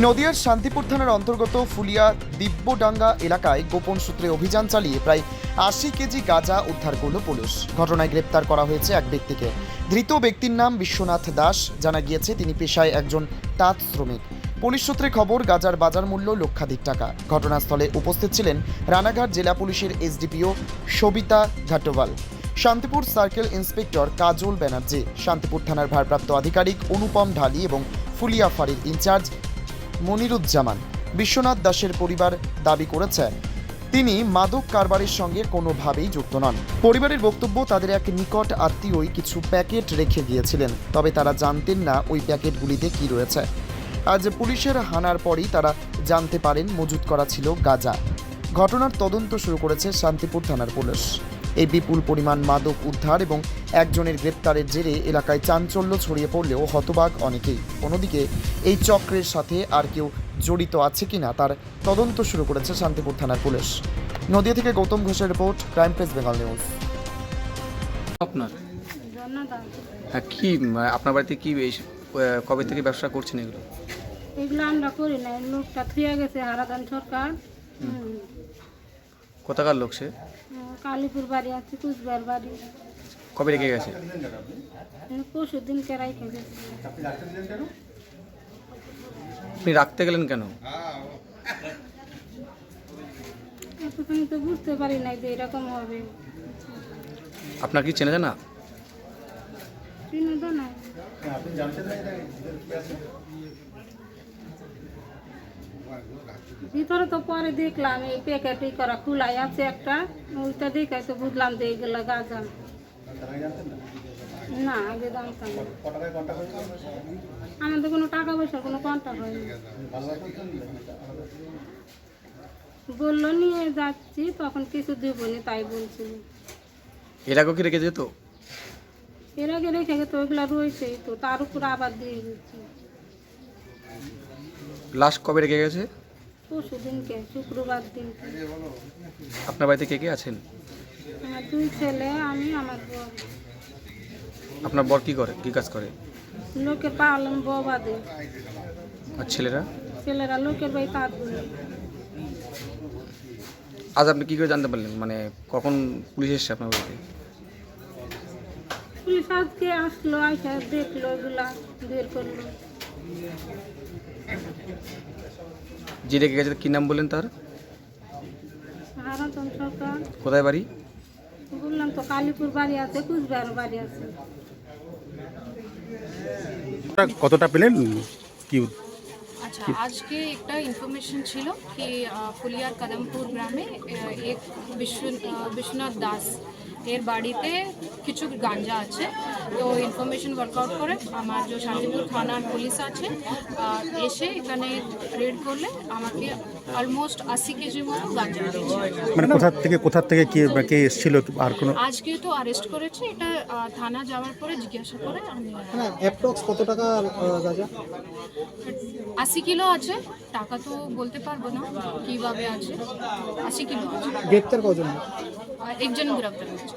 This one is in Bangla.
নদিয়ার শান্তিপুর থানার অন্তর্গত ফুলিয়া দিব্যডাঙ্গা এলাকায় গোপন সূত্রে অভিযান চালিয়ে প্রায় আশি কেজি গাঁজা উদ্ধার করল পুলিশ। ঘটনায় গ্রেপ্তার করা হয়েছে এক ব্যক্তিকে। ধৃত ব্যক্তির নাম বিশ্বনাথ দাস। জানা গিয়েছে, তিনি পেশায় একজন তাঁত শ্রমিক। পুলিশ সূত্রে খবর, গাজার বাজার মূল্য লক্ষাধিক টাকা। ঘটনাস্থলে উপস্থিত ছিলেন রানাঘাট জেলা পুলিশের SDPO Sabita Ghatowal. Shantipur circle inspector Kajal Banerjee, Shantipur থানার ভারপ্রাপ্ত আধিকারিক অনুপম ঢালি এবং ফুলিয়া ফাঁড়ির ইনচার্জ মনিরুজ্জামান। বিশ্বনাথ দাসের পরিবার দাবি করেছে। তিনি মাদক কারবারের সঙ্গে কোনোভাবেই যুক্ত নন। পরিবারের বক্তব্য, তাদের এক নিকট আত্মীয়ই কিছু প্যাকেট রেখে গিয়েছিলেন, তবে তারা জানতেন না ওই প্যাকেটগুলিতে কি রয়েছে। আজ পুলিশের হানার পরই তারা জানতে পারেন, মজুত করা ছিল গাঁজা। ঘটনার তদন্ত শুরু করেছে শান্তিপুর থানার পুলিশ। এই বিপুল পরিমাণ মাদক উদ্ধার এবং একজনের গ্রেপ্তারের জেরে এলাকায় চাঞ্চল্য ছড়িয়ে পড়লেও হতবাক অনেকেই। অন্যদিকে এই চক্রের সাথে আর কেউ জড়িত আছে কিনা তার তদন্ত শুরু করেছে শান্তিপুর থানার পুলিশ। নদিয়া থেকে গৌতম ঘোষের report crime press Bengal news. আপনার? হ্যাঁ কি আপনার বাড়িতে কি এই আহ, কবে থেকে ব্যবসা করছেন এগুলো? এগুলো আমরা করি না লোকটা থুয়ে গেছে হারাদান সরকার। হুম। কোথাকার লোক সে? কালীপুর বাড়ি আছে কুচবিহার বাড়ি। কবে রেখে গেছে? পরশু দিনকে রাইখে গেছে। আপনি রাখতে গেলেন কেন? এতক্ষণ তো বুঝতে পারি নাই যে এরকম হবে। আপনার কি চেনা জানা? চিনে তো না ভিতরে তো পরে দেখলাম এই প্যাকেটই করা খোলাই আছে একটা। ওইটা দেখে তো বুঝলাম যে এইগুলো গাঁজা। না আগে জানতাম আমাদের কোনো টাকা পয়সার কোনো কন্ট্যাক্ট হয়নি। বলল নিয়ে যাচ্ছি তখন কিছু দেবনি তাই বলছিল। এর আগেও কি রেখে যেত? এর আগে রেখে গেছে ওইগুলো রয়েছেই তো তার উপর আবার দিয়ে দিচ্ছি। লাস্ট কবে রেখে গেছে? শুক্রবার আপনার বাড়িতে কে কে আছেন? আমার দুই ছেলে আমি আমার বউ আপনার বর কি করে কি কাজ করে? লোকের পাওয়ালাম বউ বাদে। আর ছেলেরা? ছেলেরা লোকের বাড়ি বুনে আজ আপনি কি করে জানতে পারলেন? মানে কখন পুলিশ এসছে আপনার বাড়িতে? পুলিশ আজকে আসলো আইসা দেখল এগুলা বের করল। যে রেখে গেছে কি নাম বললেন তার? কোথায় বাড়ি? বললাম তো কালীপুর বাড়ি আছে কুচবিহার বাড়ি আছে। কতটা- পেলেন? কি আচ্ছা আজকে একটা ইনফরমেশন ছিল কি ফুলিয়ার কদমপুর গ্রামে এক বিশ্ব বিশ্বনাথ দাস এর বাড়িতে কিছু গাঞ্জা আছে। তো ইনফরমেশন ওয়ার্কআউট করে আমার যে শান্তিপুর থানার পুলিশ আছে এসে এখানে রেড করলে আমাকে অলমোস্ট আশি কেজি মতো দিয়েছে মানে কোথা থেকে কোথা থেকে কে কে এসেছিল? আর কোনো আজকে তো অ্যারেস্ট করেছে এটা থানা যাওয়ার পরে জিজ্ঞাসা করে আমি অ্যাপ্রক্স কত টাকা গাজা? আশি কিলো আছে টাকা তো বলতে পারব না কীভাবে আছে। আশি কিলো আছে। গ্রেপ্তার কজন? একজন গ্রেপ্তার হয়েছে।